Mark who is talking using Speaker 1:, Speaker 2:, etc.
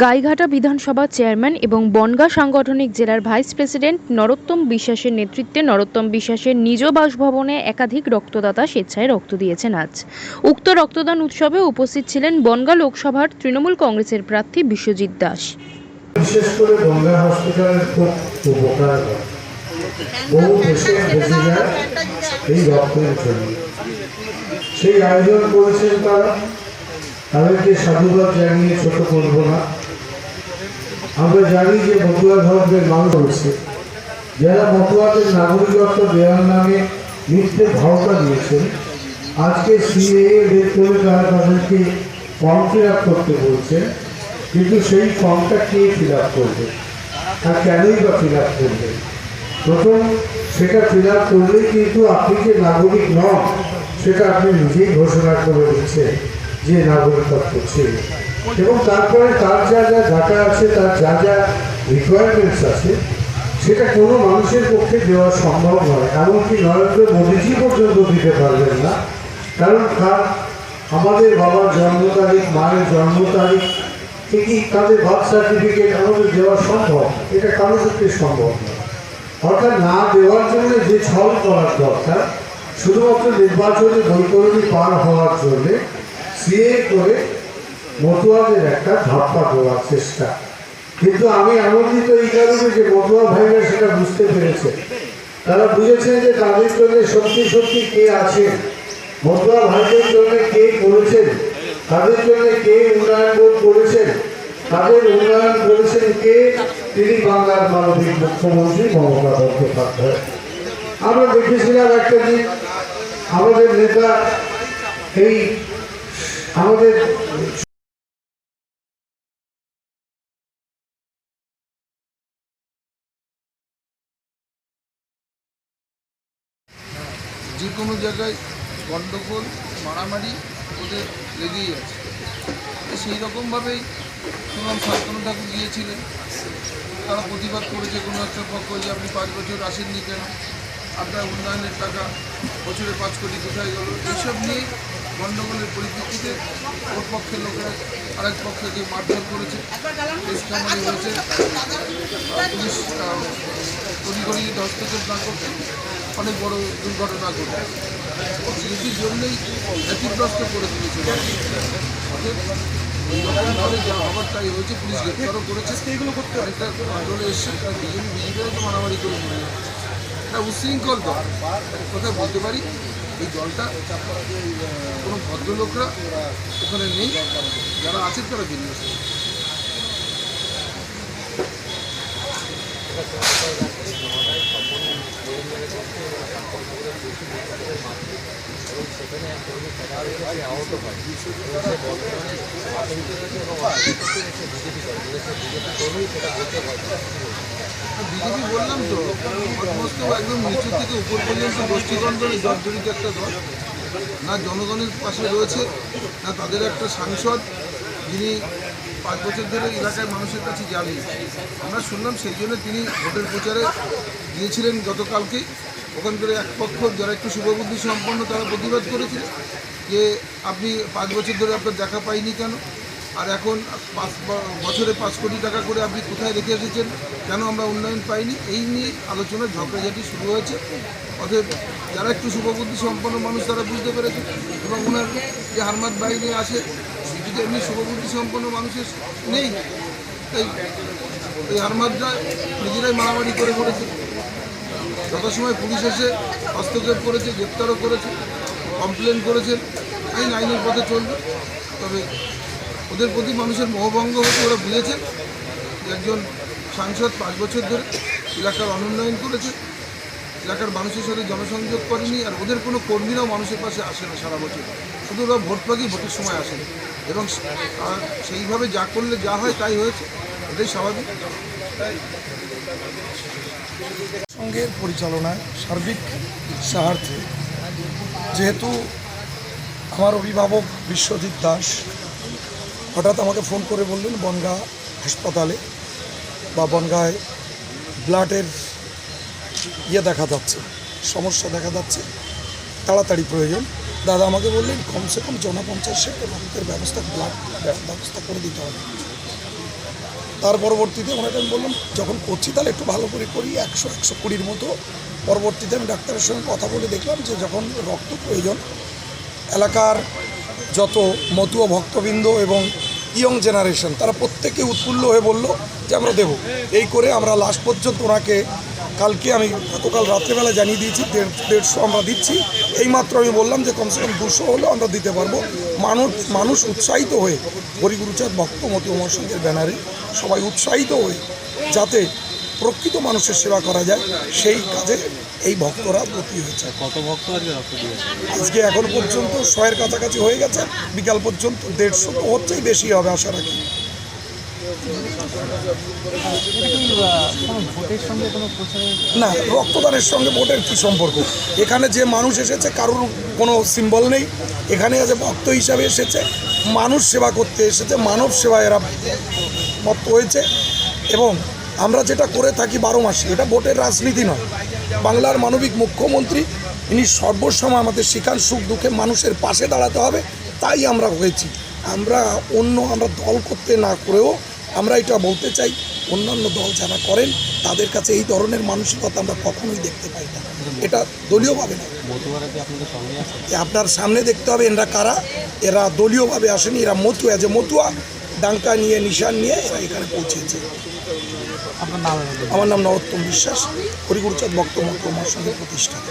Speaker 1: গাইঘাটা বিধানসভা চেয়ারম্যান এবং বনগাঁ সাংগঠনিক জেলার ভাইস প্রেসিডেন্ট নরোত্তম বিশ্বাসের নেতৃত্বে নরোত্তম বিশ্বাসের নিজ বাসভবনে একাধিক রক্তদাতা স্বেচ্ছায় রক্ত দিয়েছেন আজ। উক্ত রক্তদান উৎসবে উপস্থিত ছিলেন বনগাঁ লোকসভার তৃণমূল কংগ্রেসের প্রার্থী বিশ্বজিৎ দাস।
Speaker 2: বিশেষ করে হসপিটালের খুব উপকার বহু এই রক্তের জন্য। সেই আয়োজন করেছেন তারা। তাদেরকে সাধুবাদ জানিয়ে ছোট করব না। আমরা জানি যে মতুয়া ধর্মের মানুষ রয়েছে যারা মতুয়াদের নাগরিকত্ব দেওয়ার নামে মিথ্যে ধারণা দিয়েছেন, আজকে সিএএ বের করে তারা তাদেরকে ফর্ম ফিল আপ করতে বলছেন, কিন্তু সেই ফর্মটা কে ফিল আপ করবে? আর কেনই বা ফিল আপ করবে? প্রথম, সেটা ফিল আপ করলেই কিন্তু আপনি যে নাগরিক নন, সেটা আপনি নিজেই ঘোষণা করে দিচ্ছেন যে নাগরিকত্ব ছিল। এবং তারপরে তার যা যা ডাটা আছে, তার যা যা রিকোয়ারমেন্টস আছে, সেটা কোনো মানুষের পক্ষে দেওয়া সম্ভব নয়। এমনকি নরেন্দ্র মোদীজি পর্যন্ত দিতে পারবেন না। কারণ তার আমাদের বাবার জন্ম তারিখ, মায়ের জন্ম তারিখ ঠিকই তাদের বার্থ সার্টিফিকেট আমাদের দেওয়া সম্ভব? এটা কারোর পক্ষে সম্ভব নয়। অর্থাৎ না দেওয়ার জন্য যে ছল করার দরকার, শুধুমাত্র নির্বাচনী বৈতরণী পার হওয়ার জন্যে সিএ করে মতুয়াদের একটা ধাপ্পা দেওয়ার চেষ্টা। কিন্তু আমি আনন্দিত এই কারণে যে মতুয়া ভাইরা সেটা বুঝতে পেরেছে। তারা বুঝেছেন যে তাদের জন্য সত্যি সত্যি কে আছেন মতুয়া ভাইদের জন্য কে করেছেন, তাদের জন্য কে উন্নয়ন বোধ করেছেন, তাদের উন্নয়ন করেছেন কে? তিনি বাংলার মানবিক মুখ্যমন্ত্রী মমতা বন্দ্যোপাধ্যায়। আমরা দেখেছিলাম একটা দিন আমাদের নেতা এই আমাদের
Speaker 3: যে কোনো জায়গায় গণ্ডগোল মারামারি ওদের লেগেই আছে। সেই রকমভাবেই শুনলাম শান্তনু ঠাকুর গিয়েছিলেন। তারা প্রতিবাদ করেছে, কোনো একটা পক্ষ যে আপনি পাঁচ বছর আসেননি কেন? আপনার উন্নয়নের টাকা বছরে পাঁচ কোটি কোথায় গেল? এইসব নিয়েই গণ্ডগোলের পরিপ্রেক্ষিতে ওর পক্ষের লোকেরা আরেক পক্ষকে মারধর করেছে কামারি হয়েছে পুলিশ তড়িঘড়ি হস্তক্ষেপ না করতে অনেক বড় দুর্ঘটনা ঘটে। যেটির জন্যই ক্ষতিগ্রস্ত করে তুলেছে তাই হয়েছে, পুলিশ করেছে। করতে বিজেপিরা তো মারামারি করে উশৃঙ্খল দল। এই দলটা কোনো ভদ্রলোকরা ওখানে নেই। যারা আছেন তারা বিজেপি বললাম তো সমস্ত একদম নিচু থেকে উপর পর্যন্ত গোষ্ঠীদ্বন্দ্বে জর্জরিত একটা দল। না জনগণের পাশে রয়েছে, না তাদের একটা সাংসদ যিনি পাঁচ বছর ধরে এলাকায় মানুষের কাছে যাননি আমরা শুনলাম সেই জন্য তিনি ভোটের প্রচারে গিয়েছিলেন গতকালকে। ওখানকার এক পক্ষ, যারা একটু শুভবুদ্ধি সম্পন্ন, তারা প্রতিবাদ করেছিলেন যে আপনি পাঁচ বছর ধরে আপনার দেখা পাইনি কেন? আর এখন পাঁচ বছরে পাঁচ কোটি টাকা করে আপনি কোথায় রেখে এসেছেন? কেন আমরা উন্নয়ন পাইনি? এই নিয়ে আলোচনা, ঝগড়াঝাটি শুরু হয়েছে। অতএব যারা একটু শুভবুদ্ধি সম্পন্ন মানুষ, তারা বুঝতে পেরেছে। এবং ওনার যে হারমাত বাহিনী আছে এমনি শুভবুদ্ধি সম্পন্ন মানুষের নেই। তাই এই হারমাতরা নিজেরাই মারামারি করে করেছে যথাসময় পুলিশ এসে হস্তক্ষেপ করেছে, গ্রেপ্তারও করেছে কমপ্লেন করেছেন আইন আইনের পথে চলবে। তবে ওদের প্রতি মানুষের মোহভঙ্গ হতে ওরা বুঝেছেন একজন সাংসদ পাঁচ বছর ধরে এলাকার অনুন্নয়ন করেছে। এলাকার মানুষের সাথে জনসংযোগ করেনি আর ওদের কোনো কর্মীরাও মানুষের পাশে আসে না সারা বছর। শুধু ওরা ভোট পাকি ভোটের সময় আসেন এবং সেইভাবে যা করলে যা হয় তাই হয়েছে, এটাই স্বাভাবিক।
Speaker 4: সঙ্গের পরিচালনায় সার্বিক সাহায্যে যেহেতু আমার অভিভাবক বিশ্বজিৎ দাস হঠাৎ আমাকে ফোন করে বললেন, বনগাঁ হাসপাতালে বা বনগাঁয় ব্লাডের ইয়ে দেখা যাচ্ছে, সমস্যা দেখা যাচ্ছে, তাড়াতাড়ি প্রয়োজন। দাদা আমাকে বললেন, কমসে কম জনপঞ্চাশের রক্তের ব্যবস্থা, ব্লাড ব্যবস্থা করে দিতে হবে। তার পরবর্তীতে ওনাকে আমি বললাম, যখন করছি তাহলে একটু ভালো করে করি, একশো একশো কুড়ির মতো। পরবর্তীতে আমি ডাক্তারের সঙ্গে কথা বলে দেখলাম যে, যখন রক্ত প্রয়োজন, এলাকার যত মতুয়া ভক্তবৃন্দ এবং ইয়ং জেনারেশন, তারা প্রত্যেকে উৎফুল্ল হয়ে বলল যে, আমরা দেব। এই করে আমরা লাস্ট পর্যন্ত ওনাকে কালকে আমি গতকাল রাত্রেবেলা জানিয়ে দিয়েছি দেড় দেড়শো আমরা দিচ্ছি। এইমাত্র আমি বললাম যে কমসে কম দুশো হলেও আমরা দিতে পারব। মানুষ মানুষ উৎসাহিত হয়ে হরিগুরুচাঁদ ভক্ত মতি মহাসংঘের ব্যানারে সবাই উৎসাহিত হয়ে যাতে প্রকৃত মানুষের সেবা করা যায় সেই কাজে এই ভক্তরা ব্রতী হয়েছে।
Speaker 5: কত ভক্ত আজকে
Speaker 4: আজকে এখন পর্যন্ত শয়ের কাছাকাছি হয়ে গেছে বিকাল পর্যন্ত দেড়শো তো হচ্ছেই বেশি হবে আশা রাখি
Speaker 5: ভোটের সঙ্গে কোনো প্রচারের
Speaker 4: না, রক্তদানের সঙ্গে ভোটের কী সম্পর্ক? এখানে যে মানুষ এসেছে, কারোর কোনো সিম্বল নেই। এখানে আছে ভক্ত হিসাবে এসেছে, মানুষ সেবা করতে এসেছে, মানব সেবা এরা মত হয়েছে। এবং আমরা যেটা করে থাকি বারো মাসে, এটা ভোটের রাজনীতি নয়। বাংলার মানবিক মুখ্যমন্ত্রী, ইনি সর্বসময় আমাদের শিখান সুখ দুঃখে মানুষের পাশে দাঁড়াতে হবে, তাই আমরা হয়েছি। আমরা অন্য, আমরা দল করতে না করেও আমরা এটা বলতে চাই অন্যান্য দল যারা করেন তাদের কাছে এই ধরনের মানসিকতা আমরা কখনোই দেখতে পাই না। এটা দলীয়ভাবে না আপনার সামনে দেখতে হবে এরা কারা। এরা দলীয়ভাবে আসেনি এরা মতুয়া। যে মতুয়া ডাঙ্কা নিয়ে নিশান নিয়ে এরা এখানে পৌঁছেছে। আমার নাম নরোত্তম বিশ্বাস। হরিগুরুচাঁদ মত সঙ্গে প্রতিষ্ঠাতা।